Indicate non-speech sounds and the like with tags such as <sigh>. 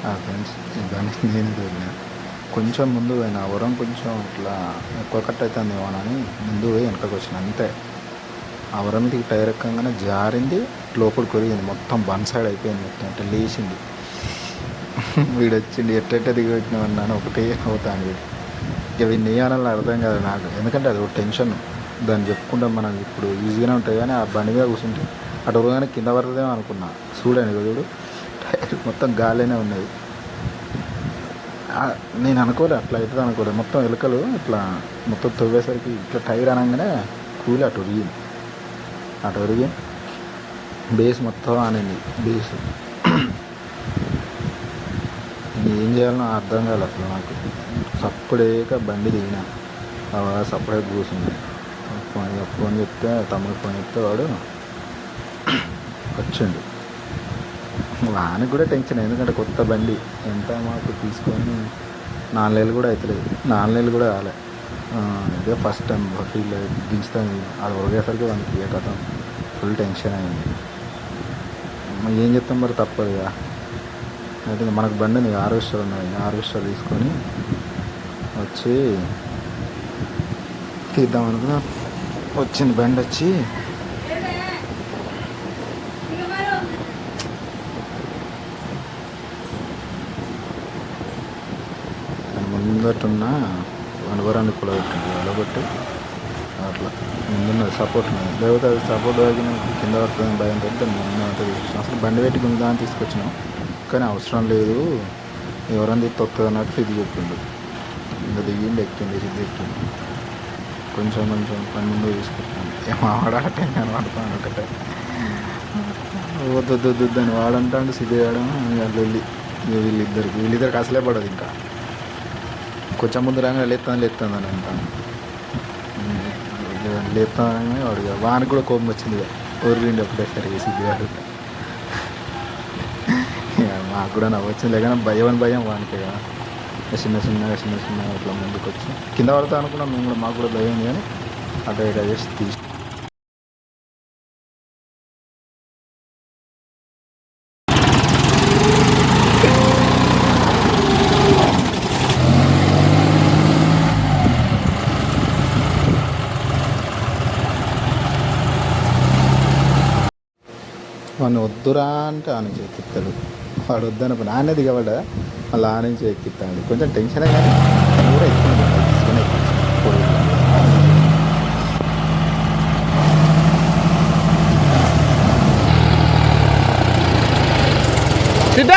Friends దానికి నేను దూరిన కొంచెం ముందు పోయినా. వరం కొంచెం ఇట్లా ఎక్కువ కట్ అవుతుంది అని ముందు పోయి వెనకకు వచ్చిన. అంతే. ఆ వరం మీదకి టైర్ ఎక్కగానే జారింది లోపల కొరిగింది. మొత్తం వన్ సైడ్ అయిపోయింది మొత్తం. అంటే లేచింది. వీడు వచ్చింది ఎట్టెట్ట దిగి పెట్టినామన్నాను ఒకటే అవుతాను వీడు. ఇక వీడిని వేయాలని అర్థం కాదు నాకు. ఎందుకంటే అది ఒక టెన్షన్. దాన్ని చెప్పుకుంటే మనం ఇప్పుడు ఈజీగానే ఉంటుంది కానీ ఆ బండి మీద కూర్చుంటే. అటు ఉరగానే కింద పడుతుందేమో అనుకున్నా. చూడండి చూడు. టైర్ మొత్తం గాలినే ఉన్నది నేను అనుకోలే అట్లా అవుతుంది అనుకోలే. మొత్తం ఎలుకలు ఇట్లా మొత్తం తవ్వేసరికి ఇట్లా టైర్ అనగానే కూలి అటు ఒరిగింది అటు ఒరిగి బేస్ మొత్తం ఆనింది బేస్. ఏం చేయాలో అర్థం కాలేదు అసలు నాకు. సప్పుడేక బండి దిగిన. సప్పుడే కూర్చుంది ఫోన్ ఫోన్ చెప్తే తమ్ముడు ఫోన్ చెప్తే వాడు <clears throat> వచ్చిండు. వానికి కూడా టెన్షన్ ఎందుకంటే కొత్త బండి. ఎంత మాకు తీసుకొని నాలుగు నెలలు కూడా అవుతలేదు నాలుగు నెలలు కూడా కాలే. ఇదే ఫస్ట్ టైం ఫీల్ దించుతాను అది ఒరిగేసరికి వానికి ఏ కథ ఫుల్ టెన్షన్ అయింది. ఏం చెప్తాం మరి తప్పదు ఇక అయితే మనకు బండి ఉంది హార్వెస్టర్ ఉన్నది. హార్వెస్టర్ తీసుకొని వచ్చి తీద్దాం అనుకున్నా. వచ్చింది బండి వచ్చి దాని ముందటున్న వనవరాన్ని కులబెట్టింది కులబెట్టి అట్లా ముందున్న సపోర్ట్ ఉన్నది లేకపోతే అది సపోర్ట్ తగిన కింద పడుతుంది భయం తగ్గితే ముందు ఉంటుంది అసలు బండి పెట్టి గుందా అని తీసుకొచ్చినాం. కానీ అవసరం లేదు. ఎవరైనా తిప్పి వస్తుంది అన్నట్టు ఇది చెప్పిండు. ఇంకా దిగిండి ఎక్కిండి ఇది ఎక్కింది కొంచెం కొంచెం పని ముందు తీసుకొచ్చాను ఏం ఆడాటే నేను వాడుతాను ఒకటే. వద్దు వద్దు వద్దు అని వాడంటాడు సిద్ధి వేయడం వెళ్ళి వీళ్ళిద్దరికి వీళ్ళిద్దరికి అసలే పడదు ఇంకా. కొంచెం ముందు రాగానే లేస్తాను లేస్తాను అని అంటాను లేస్తానని వాడు వానికి కూడా కోపం వచ్చింది ఇక. ఊరికిండి ఒకటేసారి సిద్ధి గారు ఇక. మాకు కూడా నవ్వచ్చింది. లేకపోతే భయం అని భయం వానికి కదా చిన్న చిన్నగా చిన్న చిన్నగా ఇట్లా ముందుకు వచ్చి కింద పడతా అనుకున్నాం మేము కూడా మాకు కూడా భయం ఉంది కానీ అటు ఇటు చేసి తీసి వాడిని వద్దురా అంటే ఆ నుంచి ఎక్కిస్తాడు వాడు వద్దనప్పుడు నాన్నే దిగబడ్డా. మళ్ళీ ఆ నుంచి ఎక్కిస్తాడు కొంచెం టెన్షన్ కానీ కూడా ఎక్కువ తీసుకుని సిద్ధ!